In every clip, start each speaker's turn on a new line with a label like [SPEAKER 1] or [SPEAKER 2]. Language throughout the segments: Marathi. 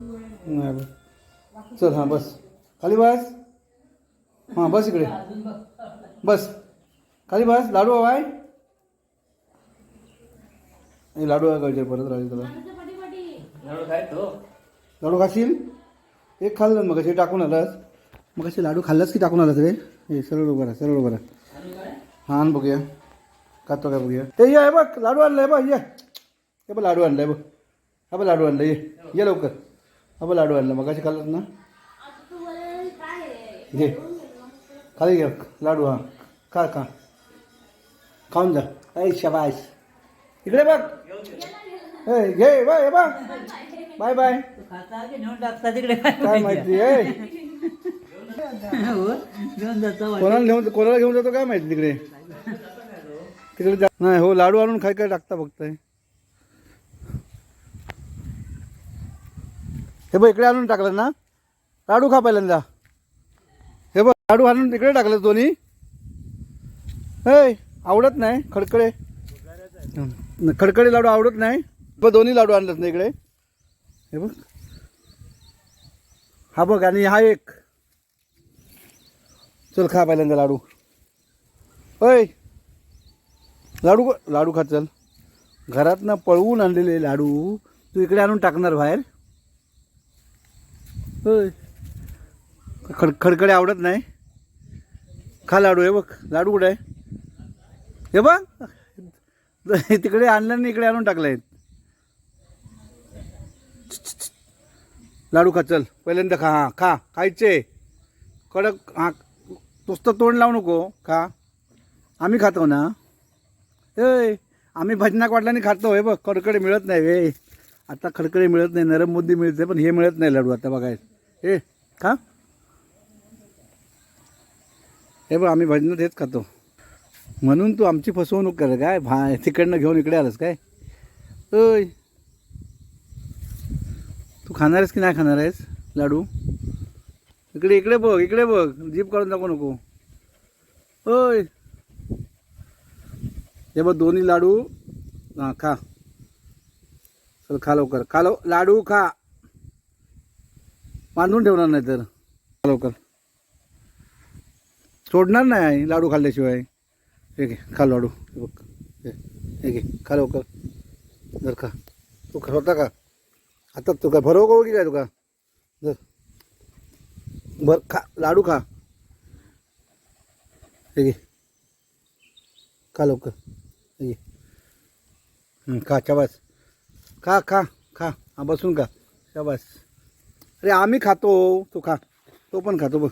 [SPEAKER 1] नाही बस. चल हां बस. खाली बस. हां बस इकडे. बस. खाली बस. लाडू हवा आहे. लाडू गळचे परत राहील तुला. लाडू खाशील? एक खाल्लं मग असे टाकून आलास. मग असे लाडू खाल्लास की टाकून आलास रे? हे सरळ उभं राहा सरळ उभं राहा. हा आण बघूया. खातो काय बघूया? ते ये बघ लाडू आणलाय बघ ये. बघ लाडू आणलाय बघ. हा बघ लाडू आणलाय ये लवकर. अब लाडू आणला मग असे ना? घे. खाली घे लाडू हा. खा खा. खाऊन जा. ऐ शबाश इकडे बघ. ए घे बाय बघ बाय बाय.
[SPEAKER 2] तिकडे
[SPEAKER 1] काय माहिती आहे कोणाला घेऊन कोणाला घेऊन जातो काय माहिती तिकडे? तिकडे नाही हो लाडू आणून खाय काय टाकता फक्त. हे बघ इकडे आणून टाकलं ना. लाडू खा पहिल्यांदा. हे बघ लाडू आणून इकडे टाकलं दोन्ही. हे आवडत नाही खडकडे खडकडे लाडू आवडत नाही. बघ दोन्ही लाडू आणलेत ना इकडे. हे बघ. हा बघ आणि हा एक. चल खा पहिल्यांदा लाडू. ऐ लाडू लाडू खा चल. घरातनं पळवून आणलेले लाडू तू इकडे आणून टाकणार बाहेर. खड खडकडे आवडत नाही. खा लाडू आहे बघ लाडू कुठे आहे? हे बघ तिकडे आणलं नाही इकडे आणून टाकले लाडू खा चल पहिल्यांदा खा हां खा खायचे. कडक हां नुसतं तोंड लावू नको खा. आम्ही खातो ना. ए आम्ही भजनाक वाटल्याने खातो हे बघ खडकडे मिळत नाही वे. आता खडकडे मिळत नाही नरम मुद्दी मिळते पण हे मिळत नाही लाडू आता बघायचं. हे खा हे बघ आम्ही भजनं तेच खातो. म्हणून तू आमची फसवणूक कर काय? भा तिकडनं घेऊन इकडे आलास काय? ओय. तू खाणार आहेस की नाही खाणार आहेस? लाडू? इकडे इकडे बघ इकडे बघ. जीप काढून दाखवू नको. होय हे बघ दोन्ही लाडू. हां खा. चल खा लवकर. खा लव लाडू खा. बांधून ठेवणार नाही तर. लवकर. सोडणार नाही लाडू खाल्ल्याशिवाय. हे घे खा लाडू. हे बघ. हे घे खा लवकर. जर खा. तू होता का आता तू काय भरव का की काय तुका? जर. बर खा लाडू खा. हे घे. खा लवकर. हे घे. खा शाबास. खा खा खा. हा बसून खा. शाबास. अरे आम्ही खातो. तो खा. तो पण खातो बघ.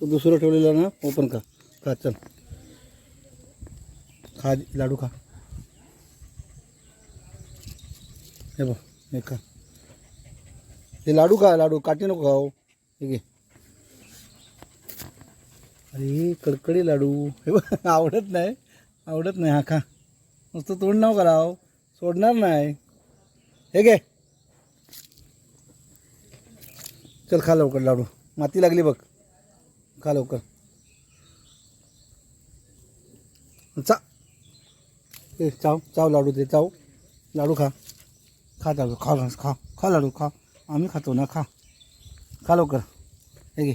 [SPEAKER 1] तो दुसरं ठेवलेला ना तो पण खा. खा चल. खा लाडू खा. हे बघ हे खा. हे लाडू खा लाडू. काटी नको खाऊ. हे घे. अरे कडकडी लाडू. हे बघ आवडत नाही. आवडत नाही. हा खा. नुसतं तोंड नाव कराव. सोडणार नाही. हे घे. चल खा लवकर लाडू. माती लागली बघ. खा लवकर. चा. ए चाव चाव लाडू दे चाव. लाडू खा. खा लाडू खा खा खा लाडू खा. आम्ही खातो ना खा. खा लवकर. हे घे.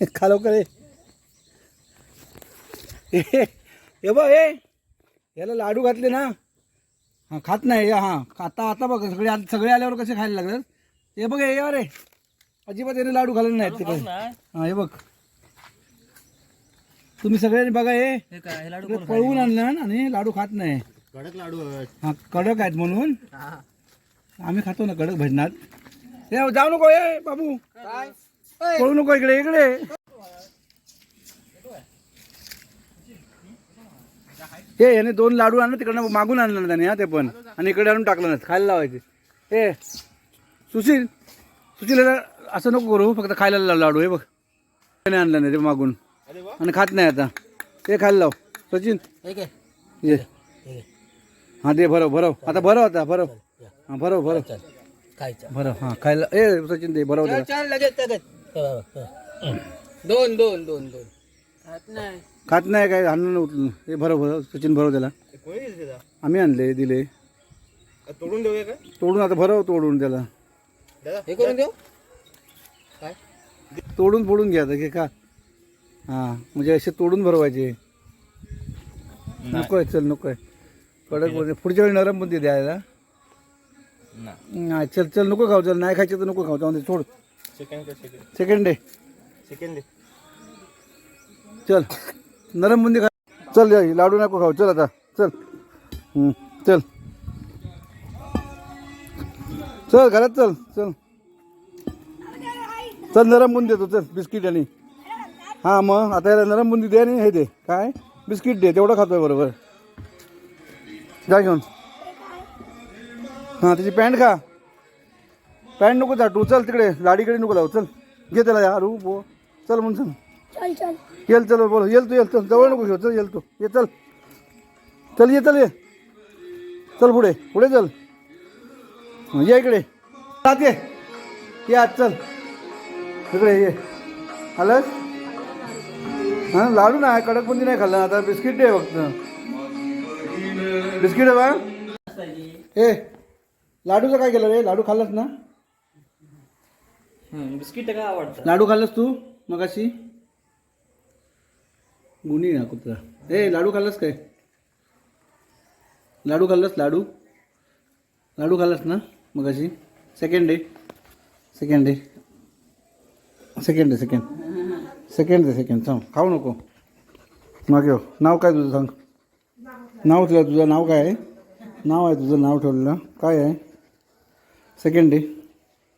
[SPEAKER 1] खा लवकर हे. हे हे बघ याला लाडू घातले ना. हां खात नाही हां आता आता बघ सगळे सगळे आल्यावर कसे खायला लागलं हे बघ हे रे अजिबात याने लाडू घालले नाहीत तिकडे. हां हे बघ. तुम्ही सगळ्यांनी बघा हे.
[SPEAKER 2] हे काय हे लाडू
[SPEAKER 1] इकडे पळवून आणलं ना आणि लाडू खात नाही.
[SPEAKER 3] कडक लाडू आहेत.
[SPEAKER 1] हा कडक आहेत म्हणून. आम्ही खातो ना कडक भजनात. हे जाऊ नको ये बाबू. पळू नको इकडे इकडे. हे याने दोन लाडू आणलं तिकडनं मागून आणलं ना त्याने हा ते पण. आणि इकडे आणून टाकलं ना खायला लावायचे. हे. सुशील सुशील असं नको करू फक्त खायला लाव लाडू हे बघ. त्याने आणलं नाही ते मागून. आणि खात नाही आता. ते खायला लाव. सचिन.
[SPEAKER 2] हे
[SPEAKER 1] ये. हा दे भरव भरव. आता भरव आता भरव. हा भरव भरव. भरव हा खायला ए सचिन दे भरव.
[SPEAKER 2] दोन दोन दोन दोन. खात नाही.
[SPEAKER 1] खात नाही काय? आणलं नव्हतं हे भरव भरव सचिन भरव त्याला? आम्ही आणले दिले.
[SPEAKER 3] तोडून देऊया का?
[SPEAKER 1] तोडून आता भरव तोडून त्याला.
[SPEAKER 2] हे करून देऊ? काय?
[SPEAKER 1] तोडून फोडून घ्या आता की का? हां म्हणजे असे तोडून भरवायचे. नको आहे चल नको आहे. कडक बोलते. पुढच्या वेळी नरम बुंदी द्यायला नाही. चल चल नको खाऊ चल नाही खायचं तर नको खाऊ. जाऊन दे सोड.
[SPEAKER 3] सेकंड
[SPEAKER 1] डे
[SPEAKER 3] सेकंड दे.
[SPEAKER 1] चल नरम बुंदी खा. चल या, लाडू नको खाऊ. चल आता. चल. हम्म, चल. चल घरात चल चल. चल नरम बुंदी देतो चल बिस्किट आणि. हां मग आता याला नरम बुंदी दे आणि हे दे. काय? बिस्किट दे तेवढं खातोय बरोबर. जा घेऊन. हां त्याची पॅन्ट खा. पॅन्ट नको चाटू चल तिकडे लाडीकडे नको लावू चल. घे त्याला या रू बो चल म्हणून चल.
[SPEAKER 4] चल चल.
[SPEAKER 1] येल चल बोल. येल तू येल चल. जवळ नको घेऊ चल येल तू. ये चल. चल ये चल ये. चल पुढे पुढे चल. ये इकडे. आत ये. ये आत चल. इकडे ये. आलंस? हां लाडू नाही कडकबंदी नाही खाल्ला आता बिस्किट दे फक्त. बिस्किट आहे बा. ए लाडूचं काय केलं रे? लाडू खाल्लास ना?
[SPEAKER 3] बिस्किट काय आवडतं?
[SPEAKER 1] लाडू खाल्लास तू मगाशी? गुन्ही ना कुत्रा. ए लाडू खाल्लास काय? लाडू खाल्लास लाडू? लाडू खाल्लास ना? मग अशी second day second day second day second second day second सांग खाऊ नको. मागे हो. नाव काय तुझं सांग? नाव तुला तुझं नाव काय आहे? नाव आहे तुझं नाव ठेवलेलं. काय आहे? Second day